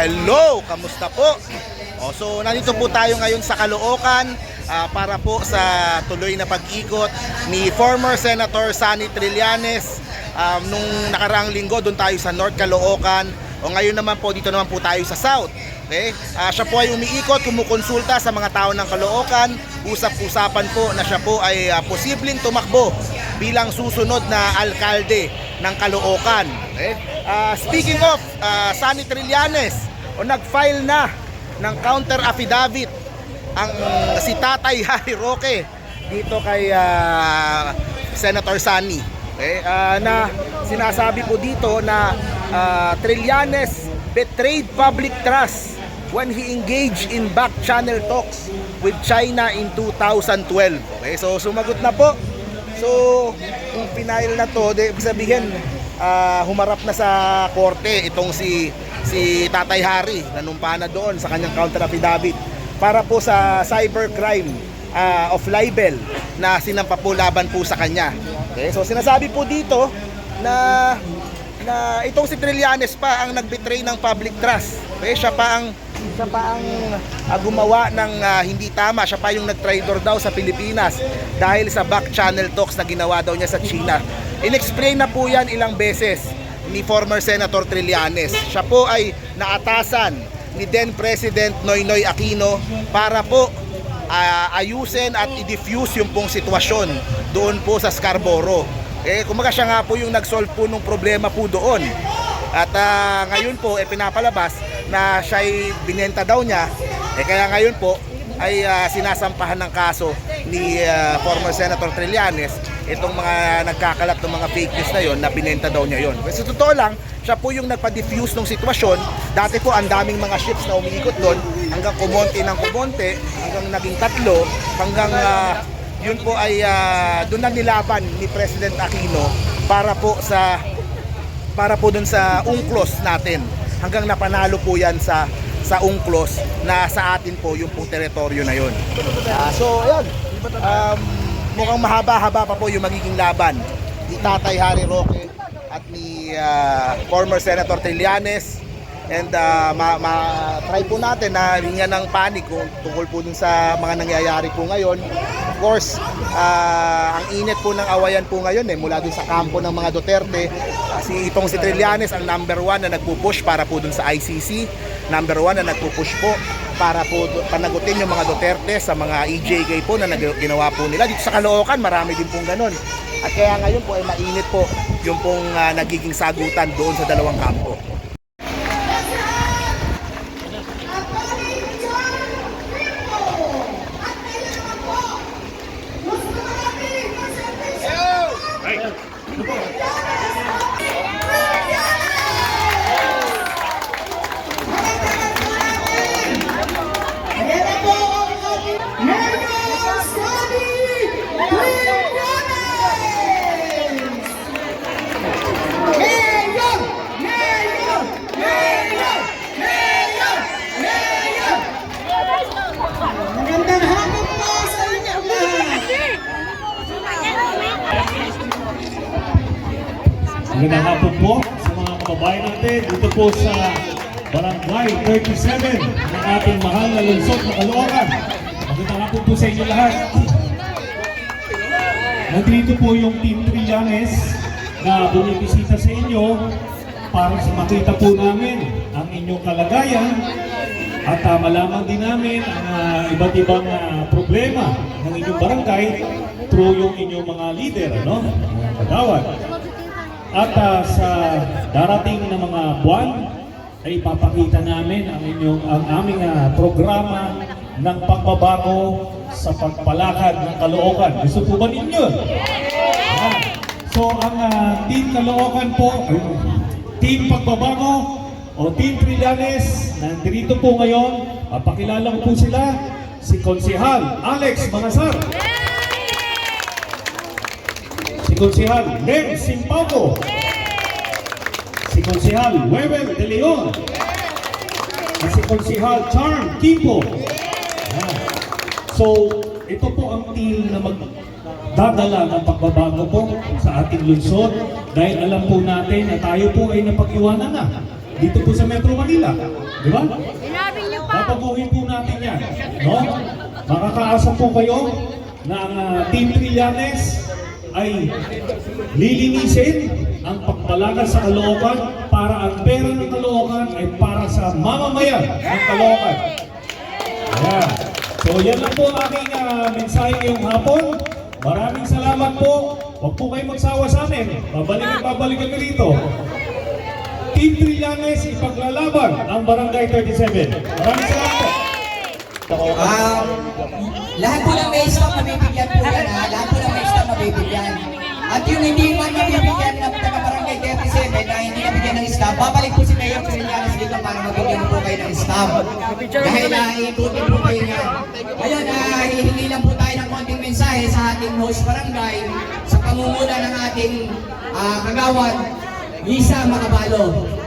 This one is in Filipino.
hello! Kamusta po? O, so, nandito po tayo ngayon sa Caloocan ah, para po sa tuloy na pag-ikot ni former Senator Sani Trillanes. Um, nung nakaraang linggo, doon tayo sa North Caloocan. O ngayon naman po, dito naman po tayo sa South. Okay? Ah, siya po ay umiikot, kumukonsulta sa mga tao ng Caloocan. Usap-usapan po na siya po ay ah, posibleng tumakbo bilang susunod na alkalde ng Caloocan. Okay? Ah, speaking of ah, Sani Trillanes, o nag-file na ng counter affidavit ang si Tatay Harry Roque dito kay ah, Senator Sani. Okay? Ah, na sinasabi po dito na ah, Trillanes betrayed public trust when he engaged in back channel talks with China in 2012. Okay, so sumagot na po. So, kung pinail na to, ibig sabihin, ah, humarap na sa korte itong si si Tatay Hari, nanumpa na doon sa kanyang counter affidavit para po sa cybercrime ah, of libel na sinampa po laban po sa kanya. Okay, so sinasabi po dito na na itong si Trillanes pa ang nagbetray ng public trust. Okay, siya pa ang siya pa ang ah, gumawa ng ah, hindi tama. Siya pa yung nag-traitor daw sa Pilipinas dahil sa back channel talks na ginawa daw niya sa China. In-explain na po yan ilang beses ni former Senator Trillanes. Siya po ay naatasan ni then President Noynoy Aquino para po ah, ayusin at i-diffuse yung pong sitwasyon doon po sa Scarborough. Eh, kumaga siya nga po yung nag-solve po ng problema po doon. At ah, ngayon po, eh, pinapalabas na siya ay binenta daw niya. Eh, kaya ngayon po, ay ah, sinasampahan ng kaso ni ah, former Senator Trillanes itong mga nagkakalat ng mga fake news na yon na binenta daw niya yon. Kasi totoo lang, siya po yung nagpa-diffuse ng sitwasyon. Dati po ang daming mga ships na umiikot doon hanggang kumonte ng kumonte, hanggang naging tatlo, hanggang ah, yun po ay ah, doon na nilaban ni President Aquino para po sa para po dun sa UNCLOS natin hanggang napanalo po yan sa sa UNCLOS na sa atin po yung pong teritoryo na yun. Ah, so, ayun. Um, mukhang mahaba-haba pa po yung magiging laban ni Tatay Harry Roque at ni ah, former Senator Trillanes and ah, ma, ma- try po natin na hinga ng panic kung tungkol po dun sa mga nangyayari po ngayon. Of course, ah, ang init po ng awayan po ngayon eh, mula dun sa kampo ng mga Duterte. Ah, si itong si Trillanes ang number one na nagpupush para po dun sa ICC. Number one na nagpupush po para po panagutin yung mga Duterte sa mga EJK po na ginawa po nila. Dito sa Caloocan, marami din pong ganun. At kaya ngayon po ay mainit po yung pong ah, nagiging sagutan doon sa dalawang kampo. Ayan po ang ating Mayor Sunny Trillanes! Mayor! Mayor! Mayor! Mayor! Mayor! Magandang hapon po sa inyo lahat! Magandang hapon po sa mga kababayan natin dito po sa Barangay 37 ng ating mahal na lungsod na Caloocan. Magandang hapon po sa inyo lahat. Nandito po yung Team Trillanes na bumibisita sa inyo para sa makita po namin ang inyong kalagayan at ah, malaman din namin ang ah, iba't ibang ah, problema ng inyong barangay through yung inyong mga leader, ano? Mga kagawad. At ah, sa darating na mga buwan ay ipapakita namin ang inyong ang aming ah, programa ng pagbabago sa pagpalakad ng Caloocan. Gusto po ba ninyo? Yan. So ang ah, Team Caloocan po, ay, Team Pagbabago o Team Trillanes, nandito po ngayon. Papakilala ko po sila, si Konsihal Alex Mangasar. Konsihal Lem Simpago. Si Konsihal Webel De Leon. At si Konsihal Charm Kimpo. Yan. So, ito po ang team na magdadala ng pagbabago po sa ating lungsod dahil alam po natin na tayo po ay napag-iwanan na dito po sa Metro Manila. Di ba? Sinabi niyo pa. Papaguhin po natin yan. No? Makakaasa po kayo na ang ah, Team Trillanes ay lilinisin ang pagpalagan sa Caloocan para ang pera ng Caloocan ay para sa mamamayan ng Caloocan. Ayan. So yan lang po aking ah, mensahe ngayong hapon. Maraming salamat po. Huwag po kayong magsawa sa amin. Babalik at babalik kami rito. Team Trillanes ipaglalaban ang Barangay 37. Maraming salamat po. Um, lahat po ng may stock mabibigyan po yan ha. Lahat po ng may mabibigyan. At yung hindi man mabibigyan ng taga barangay 37 na hindi nabigyan ng staff, babalik po si Mayor Trillanes dito para mabigyan po kayo ng staff. Dahil na iikutin po kayo yan. Ngayon, uh, hihingi lang po tayo ng konting mensahe sa ating host barangay sa pangunguna ng ating ah, kagawad, Lisa Macabalo.